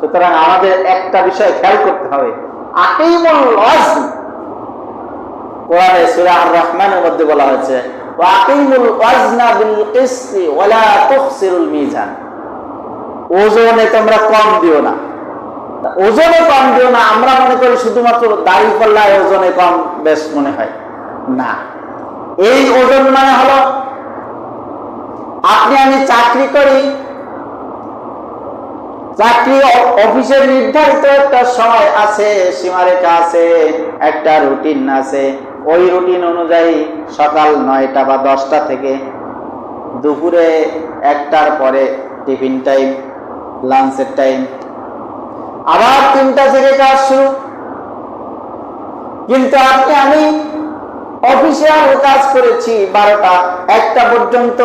সুতরাং আমাদের একটা বিষয় খেয়াল করতে হবে। ওজনে তোমরা কম দিও না। ওজনে কম দিও না, আমরা মনে করি শুধুমাত্র দাড়ি পাল্লায় ওজনে কম বেশ মনে হয়। না। এই ওজন মানে হলো, আপনি আমি চাকরি করি চাকরি অফিসের নির্ধারিত একটা সময় আছে, সীমারেখা আছে, একটা রুটিন আছে। ওই রুটিন অনুযায়ী সকাল নয়টা বা দশটা থেকে দুপুরে একটার পরে টিফিন টাইম লাঞ্চের টাইম আবার তিনটা থেকে কাজ শুরু। কিন্তু আপনি, আমি অফিসে আরও কাজ করেছি বারোটা, একটা পর্যন্ত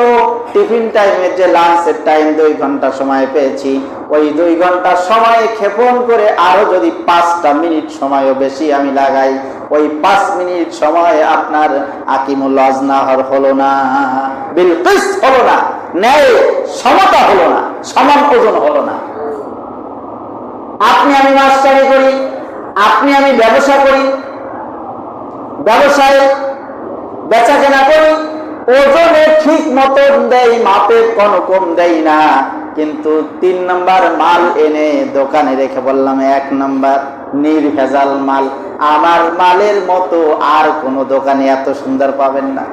টিফিন টাইমের যে লাঞ্চের টাইম দুই ঘণ্টা সময় পেয়েছি। ওই দুই ঘণ্টা সময় ক্ষেপণ করে আরও যদি পাঁচটা মিনিট সময়ও বেশি আমি লাগাই, ওই পাঁচ মিনিট সময় আপনার আকিমুল আজনাহর হলো না বিলকিস হলো না, ন্যায় সমতা হলো না, সমান ওজন হলো না। আপনি আমি মাস্টারি করি, আপনি আমি ব্যবসা করি, ব্যবসায় বেচা কেনা করি, ওজনে ঠিক মতন দেয় মাপের কোনো কম দেয় না। কিন্তু তিন নম্বর মাল এনে দোকানে রেখে বললাম, এক নম্বর নির্ভেজাল মাল। আমার মালের মতো আর কোনো দোকানে এত সুন্দর পাবেন না।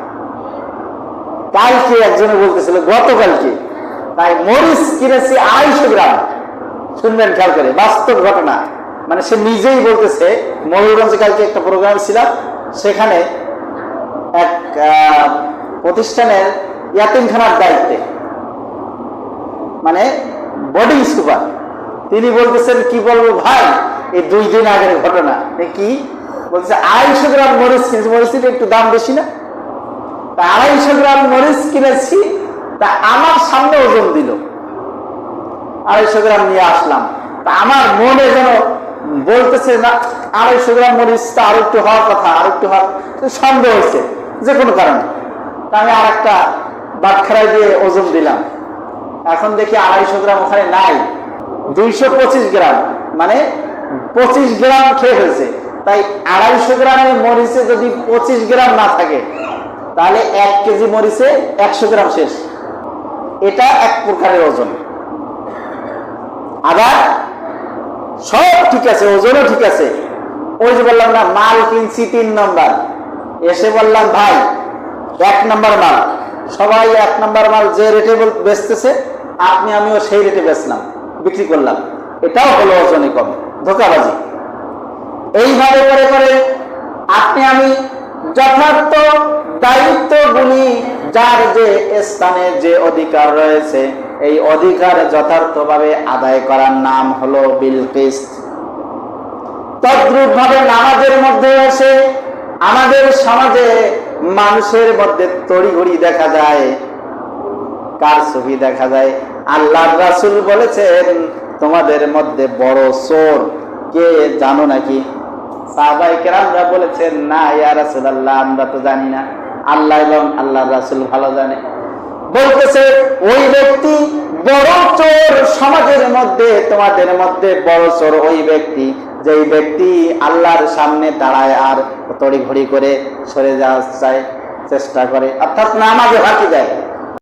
কালকে একজনে বলতেছিল, গতকালকে। তাই মরিচ কিনেছি আড়াইশো গ্রাম। শুনবেন, খেয়াল করে, বাস্তব ঘটনা। মানে সে নিজেই বলতেছে, ময়ূরগঞ্জে কালকে একটা প্রোগ্রাম ছিল, সেখানে এক প্রতিষ্ঠানের ইয়াতিমখানার দায়িত্বে মানে বোর্ডিং সুপার তিনি বলতেছেন, কি বলব ভাই? এই দুই দিন আগের ঘটনা। কি? বলছে, আড়াইশো গ্রাম মরিচ কিনেছি। মরিচের একটু দাম বেশি না? তা আড়াইশো গ্রাম মরিচ কিনেছি, তা আমার সামনে ওজন দিল। আড়াইশো গ্রাম নিয়ে আসলাম। তা আমার মনে যেন বলতেছে, না, আড়াইশো গ্রাম মরিচ মরিচটা আর একটু হওয়ার কথা, আর একটু হওয়ার সন্দেহ হয়েছে, যে কোনো কারণে। তা আমি আর একটা বাটখারায় দিয়ে ওজন দিলাম। এখন দেখি আড়াইশো গ্রাম ওখানে নাই। দুইশো পঁচিশ গ্রাম। মানে পঁচিশ গ্রাম খেয়ে ফেলছে। তাই আড়াইশো গ্রামের মরিচে যদি পঁচিশ গ্রাম না থাকে, তাহলে এক কেজি মরিচে একশো গ্রাম শেষ। এটা এক প্রকারের ওজন। আবার সব ঠিক আছে, ওজনও ঠিক আছে। ওই যে বললাম না, মাল কিনছি তিন নম্বর। এসে বললাম, ভাই, এক নম্বর মাল। সবাই এক নম্বর মাল যে রেটে বেচতেছে আপনি, আমিও সেই রেটে বেচলাম, বিক্রি করলাম। এটাও হলো ওজনে কম, ধোকাবাজি। এইভাবে করে করে আপনি, আমি যথার্থ দায়িত্ব দায়িত্বগুলি যার যে স্থানে যে অধিকার রয়েছে, এই অধিকার যথার্থভাবে আদায় করার নাম হলো বিলকিস্ত তদ্রুপ ভাবে নামাজের মধ্যে এসে আমাদের সমাজে মানুষের মধ্যে তড়িঘড়ি দেখা যায়। কার ছবি দেখা যায়? আল্লাহ রাসুল বলেছেন, তোমাদের মধ্যে বড় চোর, কে জানো নাকি? সাহাবাই কেরামরা বলেছেন, না, ইয়া রাসূলুল্লাহ, আমরা তো জানি না। আল্লাহ এবং আল্লাহ রাসূল ভালো জানে। বলতেছে, ওই ব্যক্তি বড় চোর, সমাজের মধ্যে, তোমাদের মধ্যে বড় চোর ওই ব্যক্তি, যেই ব্যক্তি আল্লাহর সামনে দাঁড়ায় আর তড়িঘড়ি করে সরে যাওয়ার চায়, চেষ্টা করে। অর্থাৎ নামাজে ফাঁকি দেয়।